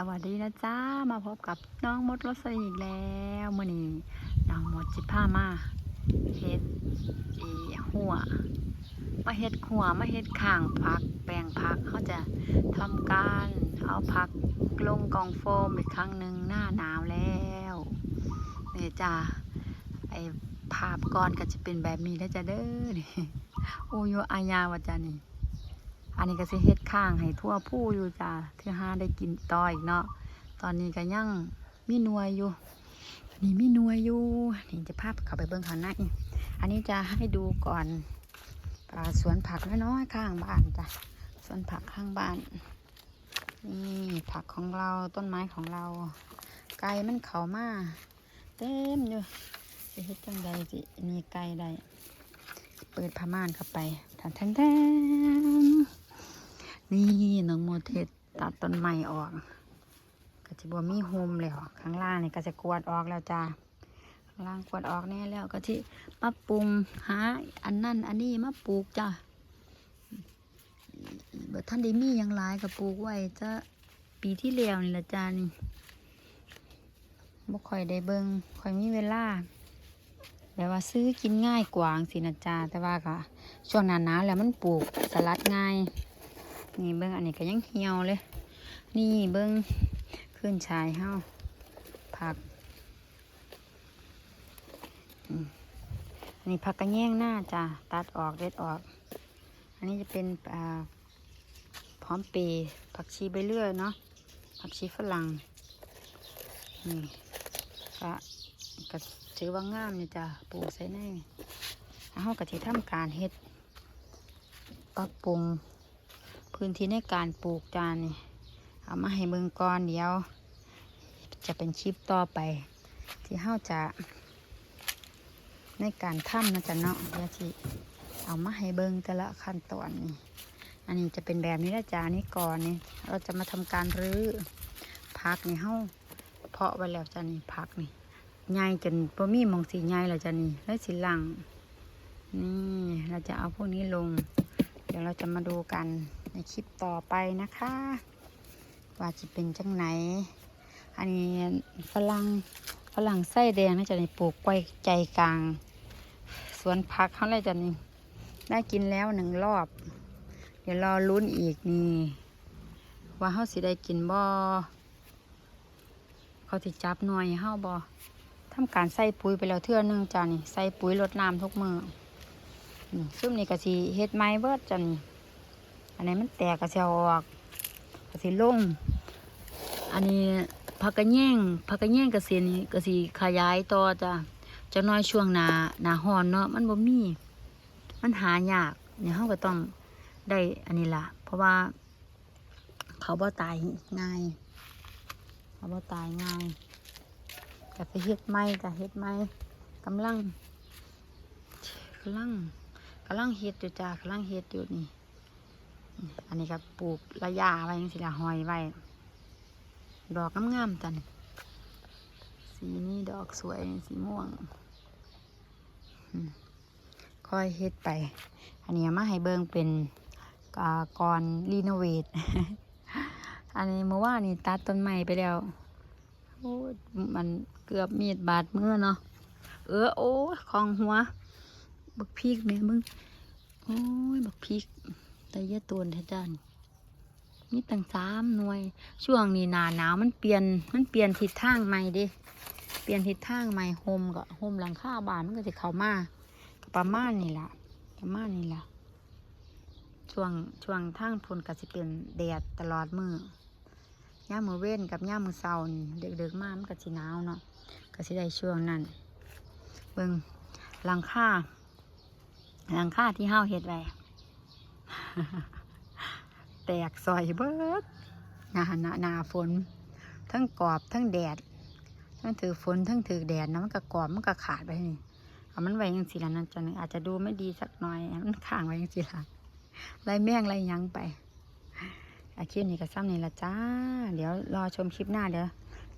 สวัสดีนะจ้ามาพบกับน้องมดรสอีกแล้วมื่อนี้น้องมดจิผ้ามาเฮ็ดอีหัวมาเฮ็ดหัวมาเฮ็ดข้างพัก แปลงพักเขาจะทำการเอาพักลงกองโฟมอีกครั้งหนึ่งหน้าหนาวแล้วเนี่ยจ้าไอภาพก่อนก็จะเป็นแบบนี้แล้วจ้ะเด้อนี่โอโยอายาวจ้านี่ อันนี้ก็สิเฮ็ดข้างให้ทั่วผู้อยู่จ้าที่ห้าได้กินต่ออีกเนาะตอนนี้ก็ยังมีนวยอยู่อันนี้มีนวยอยู่นี่จะพาพเขาไปเบิ่งข้างในอันนี้จะให้ดูก่อนสวนผักน้อยๆข้างบ้านจ้ะสวนผักข้างบ้านนี่ผักของเราต้นไม้ของเรา ไก่มันเขามาเต็มอยู่จะเฮ็ดจังใดสิมีไก่ใดเปิดผ้าม่านเข้าไปทันทันทัน นี่น้องโมเทสตัดต้นไม้ออก ก็จะบ่มีโฮมแล้ว ข้างล่างนี่ก็จะกวดออกแล้วจ้าข้างล่างกวดออกแน่แล้วก็ที่มาปรุงหาอันนั่นอันนี้มาปลูกจ้าบ่ท่านได้มีอย่างหลายก็ปลูกไว้จะปีที่แล้วนี่ละจ้านี่บ่ค่อยได้เบิงค่อยมีเวลาแบบว่าซื้อกินง่ายกว่างสินะจ้าแต่ว่าก็ช่วงหน้าหนาวแล้วมันปลูกสลัดง่าย นี่เบิ้งอันนี้ก็ยังเหี่ยวเลย นี่เบิ้งขึ้นชายเฮาผักอันนี้ผักกระแยงหน้าจ้ะตัดออกเด็ดออก อันนี้จะเป็นพร้อมเปรย์ผักชีใบเลื่อยเนาะผักชีฝรั่งนี่ก็ก็ถือว่างามเนี่ยจ้ะปลูกใส่ในแล้วเฮาก็ที่ทำการเฮ็ดปรับปรุง พื้นที่ในการปลูกจานนี่เอามาให้เบิ่งก่อนเดี๋ยว จะเป็นคลิปต่อไป ที่เฮาจะในการทำนะจ๊ะเนาะเดี๋ยวที่เอามาให้เบิ่งแต่ละขั้นตอนนี่อันนี้จะเป็นแบบนี้นะจ๊ะนี่ก่อนนี่เราจะมาทำการรื้อพักนี่เฮาเพาะไว้แล้วจ้ะนี่พักนี่ใหญ่จนบ่มีมองสีใหญ่แล้วจ้ะนี่แล้วสีหลังนี่เราจะเอาพวกนี้ลง เดี๋ยวเราจะมาดูกัน คลิปต่อไปนะคะ ว่าจะเป็นจังไหน อันนี้ฝรั่งฝรั่งไส้แดงน่าจะในปลูกไว้ใจกลาง สวนผักเขาเลยจะนี่ได้กินแล้วหนึ่งรอบ เดี๋ยวรอลุ้นอีกนี่ ว่าเขาสิได้กินบ่เขาสิจับหน่วยเฮาบ่ทำการใส่ปุ๋ยไปแล้วเทื่อนึงจ้านี่ใส่ปุ๋ยรดน้ำทุกมืออืมซุ่มนี่ก็สิเฮ็ดไม้เบิดจัน อันนี้มันแตกก็สิเอาออกก็สิลง อันนี้ผักกระแยงผักกระแยงก็สินี่ก็สิขยายต่อจ้ะจะน้อยช่วงหนาหนาร้อนเนาะมันบ่มี มันหายากเนี่ยเฮาก็ต้องได้อันนี้ล่ะ เพราะว่า เขาบ่ตายง่ายเขาบ่ตายง่ายก็ไปเฮ็ดไม้จ้ะเฮ็ดไม้กำลังกำลังกำลังเฮ็ดอยู่จ้ากำลังเฮ็ดอยู่นี่ อันนี้ก็ปลูกระยะไว้ยังสิละหอยไว้ ดอกงามๆจันสีนี้ดอกสวยสีม่วงค่อยเฮ็ดไป อันนี้มาให้เบิ่งเป็นก่อนรีโนเวท อันนี้เมื่อวานี่ตัดต้นไม้ไปแล้วโอ้มันเกือบมีดบาดมือเนาะ เออโอ้ของหัว บักพริกแม่มึง โอ้ย บักพริก แต่ยะตวนแท้จานมีตั้งสามหน่วย ช่วงนี้หนาหนาวมันเปลี่ยนมันเปลี่ยนทิศทางใหม่เดิเปลี่ยนทิศทางใหม่โฮมก็โฮมหลังคาบ้านมันก็จะเข้ามาประมาณนี้ล่ะประมาณนี้ล่ะช่วงช่วงทางพนก็สิเป็นแดดตลอดมือย่ามือเว้นกับย่ามือเสานี่เด็กๆมากมันก็สิหนาวเนาะก็สิได้ช่วงนั้นเบิ่งหลังคาหลังคาที่เฮาเฮ็ดไว้ แตกซอยเบิดนาหนาหนาฝน ทั้งกรอบทั้งแดด ทั้งถือฝนทั้งถือแดดนะมันก็กรอบมันก็ขาดไปนี่เอามันไว้ยังสิละนั่นจังอาจจะดูไม่ดีสักหน่อย มันข้างไว้ยังสิละไรแม่งไรยังไปอาคลิปนี้ก็ซ้ำนี่ละจ้า เดี๋ยวรอชมคลิปหน้าเดี๋ยว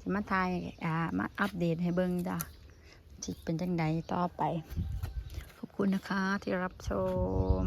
สิมาทายอ่ามาอัปเดตให้เบิ่งจ้าจิเป็นจังใดต่อไป ขอบคุณนะคะที่รับชม